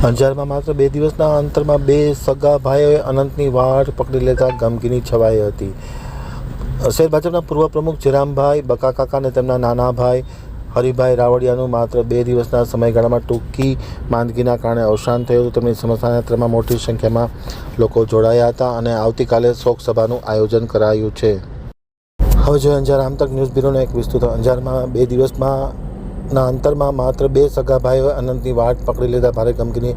અંજારમાં માત્ર બે દિવસના અંતરમાં બે સગા ભાઈઓએ અનંતની વાટ પકડી લેતા ગમગીની છવાઈ હતી. શહેર ભાજપના પૂર્વ પ્રમુખ જીરામભાઈ બકા કાકા અને તેમના નાના ભાઈ હરિભાઈ રાવડિયાનું માત્ર બે દિવસના સમયગાળામાં ટૂંકી માંદગીના કારણે અવસાન થયું હતું. તેમની સ્મશાનયાત્રામાં મોટી સંખ્યામાં લોકો જોડાયા હતા અને આવતીકાલે શોક સભાનું આયોજન કરાયું છે. હવે જોઈએ અંજાર આમતક ન્યૂઝ બ્યુરોનો એક વિસ્તૃત અંજારમાં બે દિવસમાં ના અંતરમાં માત્ર બે સગા ભાઈઓ અનંતની વાટ પકડી લીધા. ભારે ગમગીની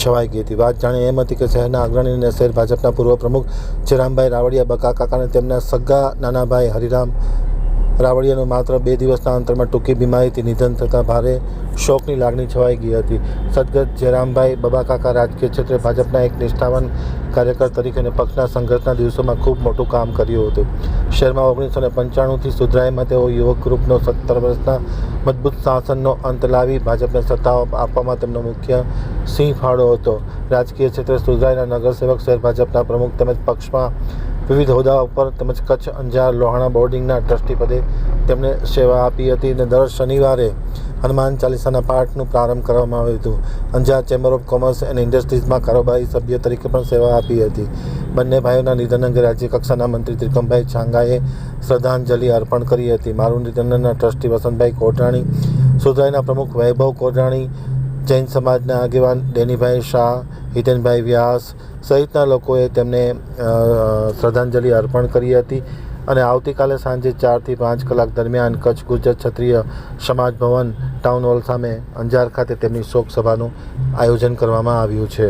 છવાઈ ગઈ હતી. વાત જાણે એમ હતી કે શહેરના અગ્રણી અને શહેર ભાજપના પૂર્વ પ્રમુખ જયરામભાઈ રાવડિયા બકા કાકા અને તેમના સગા નાના ભાઈ હરિરામ રાવડિયાનું માત્ર બે દિવસના અંતરમાં ટૂંકી બીમારીથી નિધન થતાં ભારે શોકની લાગણી છવાઈ ગઈ હતી. સદગત જયરામભાઈ બબા કાકા રાજકીય ક્ષેત્રે ભાજપના એક નિષ્ઠાવાન કાર્યકર તરીકે અને પક્ષના સંઘર્ષના દિવસોમાં ખૂબ મોટું કામ કર્યું હતું. શહેરમાં ઓગણીસો ને પંચાણુંથી સુધરાઈમાં તેઓ યુવક ગ્રુપનો સત્તર વર્ષના મજબૂત શાસનનો અંત લાવી ભાજપને સત્તા આપવામાં તેમનો મુખ્ય સિંહ ફાળો હતો. રાજકીય ક્ષેત્રે સુધરાઈના નગરસેવક શહેર ભાજપના પ્રમુખ તેમજ પક્ષમાં વિવિધ હોદ્દાઓ પર તેમજ કચ્છ અંજાર લોહાણા બોર્ડિંગના ટ્રસ્ટી પદે તેમણે સેવા આપી હતી અને દર શનિવારે હનુમાન ચાલીસાના પાઠનું પ્રારંભ કરવામાં આવ્યું હતું. Anjar chamber of commerce and ઇન્ડસ્ટ્રીઝમાં કારોબારી સભ્ય તરીકે પણ સેવા આપી હતી. બંને ભાઈઓના નિધન અંગે રાજ્ય કક્ષાના મંત્રી ત્રિકમભાઈ છાંગાએ શ્રદ્ધાંજલિ અર્પણ કરી હતી. મારું નિધનના ટ્રસ્ટી વસંતભાઈ કોટરાણી, સુધરાઈના પ્રમુખ વૈભવ કોટરાણી જૈન સમાજના આગેવાન ડેનીભાઈ શાહ, હિતેનભાઈ વ્યાસ સહિતના લોકોએ તેમને શ્રદ્ધાંજલિ અર્પણ કરી હતી અને આવતીકાલે સાંજે ચારથી પાંચ કલાક દરમિયાન કચ્છ ગુજરાત ક્ષત્રિય સમાજ ભવન ટાઉન હોલ સામે અંજાર ખાતે તેમની શોક સભાનું આયોજન કરવામાં આવ્યું છે.